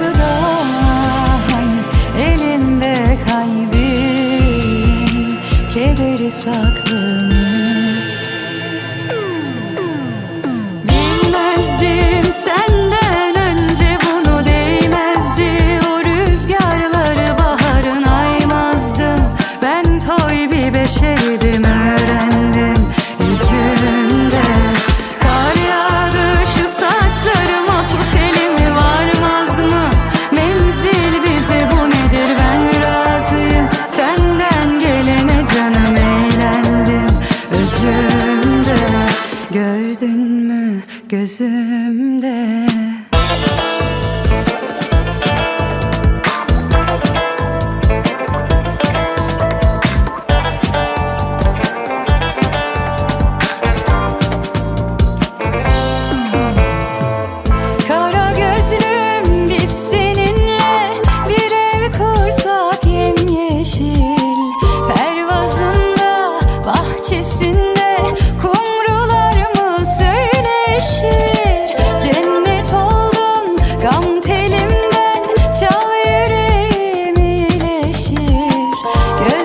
sıra hani elinde kalbim. Keberi saklı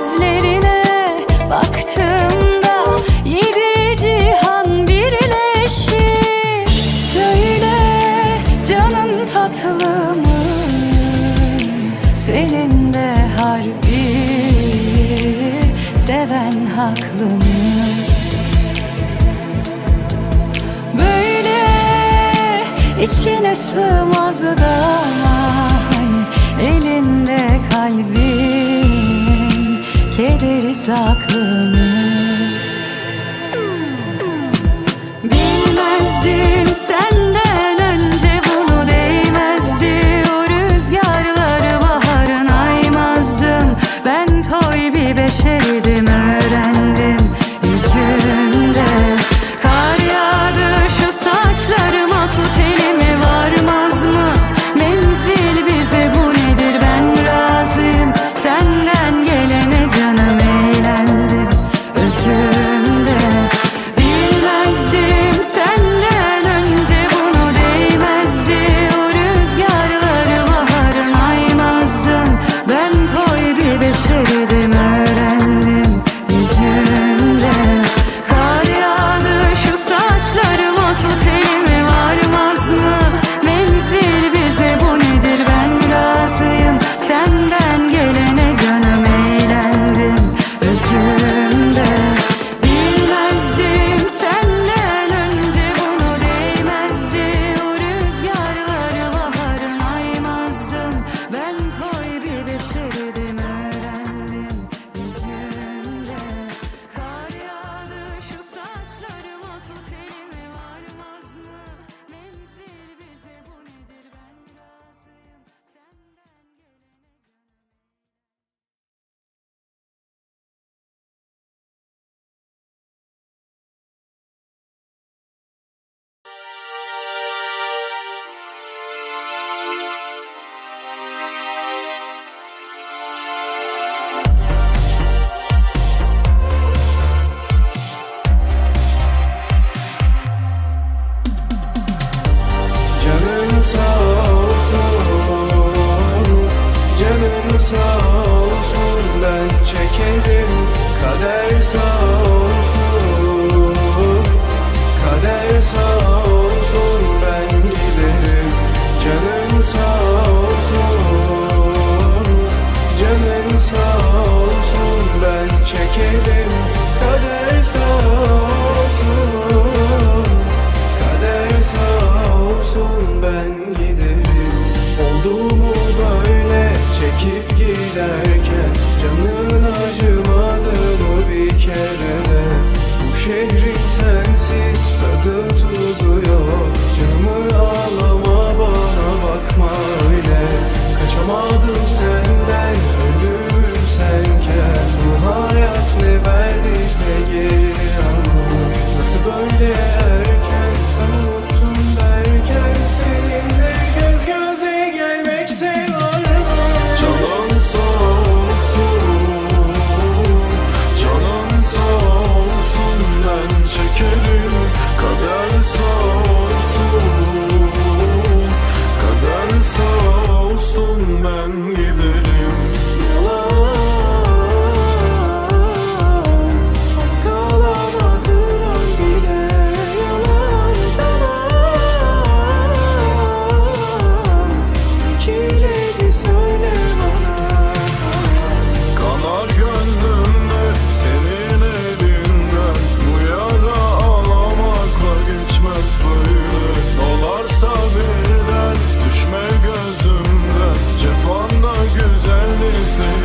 gözlerine baktığımda Yedi cihan birleşir Söyle canın tatlı mı? Senin de harbi seven haklı mı? Böyle içine sığmaz da hani elinde kalbi ederiz aklını Bilmezdim senden so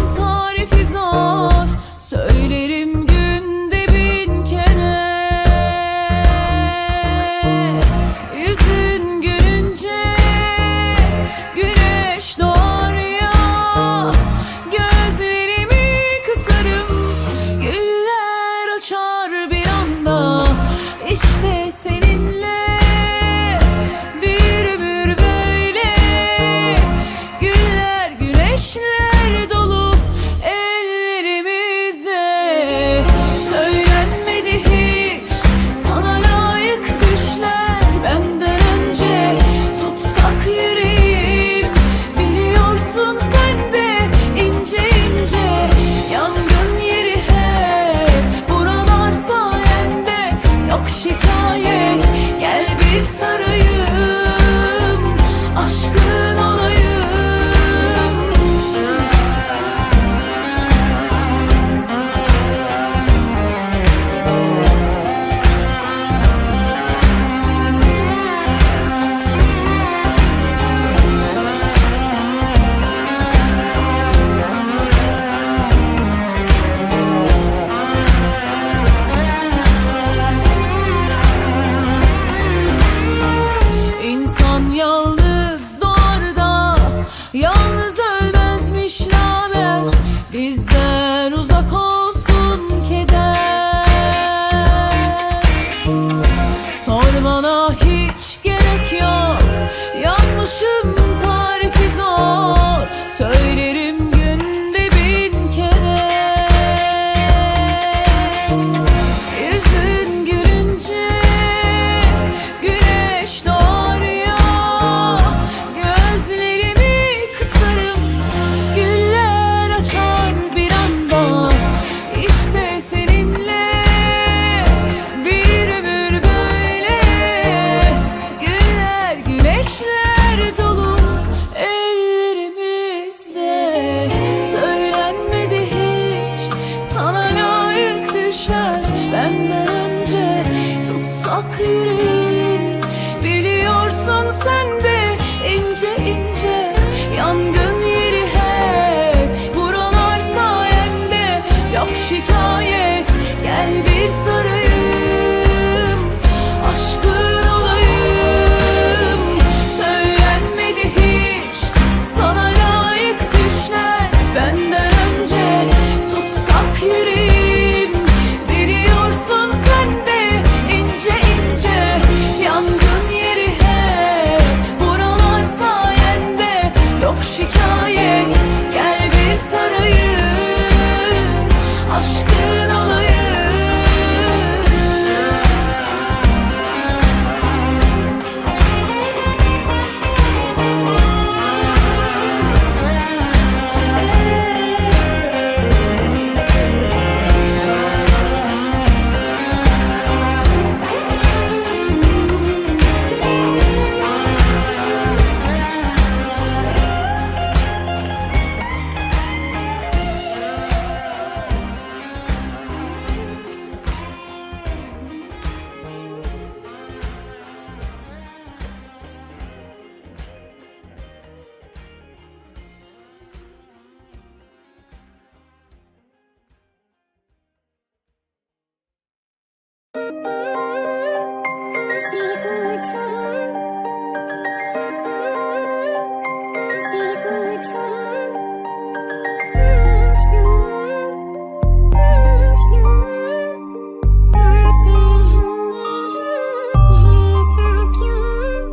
Çok şikayet gel bir sarayım. Aşkın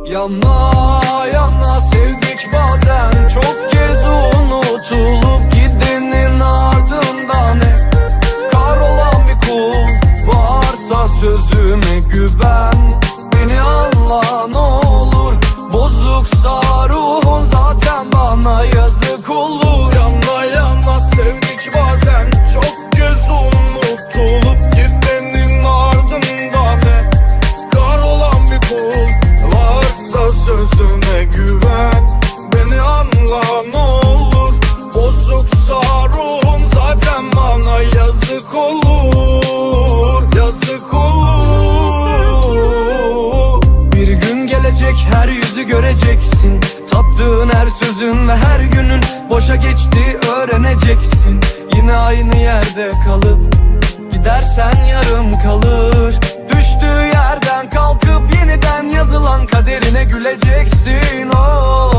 Yana yana sevdik bazen. Çok kez unutulup gidenin ardından hep Kar olan bir kul varsa sözüme güven. başa geçti öğreneceksin. Yine aynı yerde kalıp gidersen yarım kalır. Düştüğü yerden kalkıp yeniden yazılan kaderine güleceksin. Oh.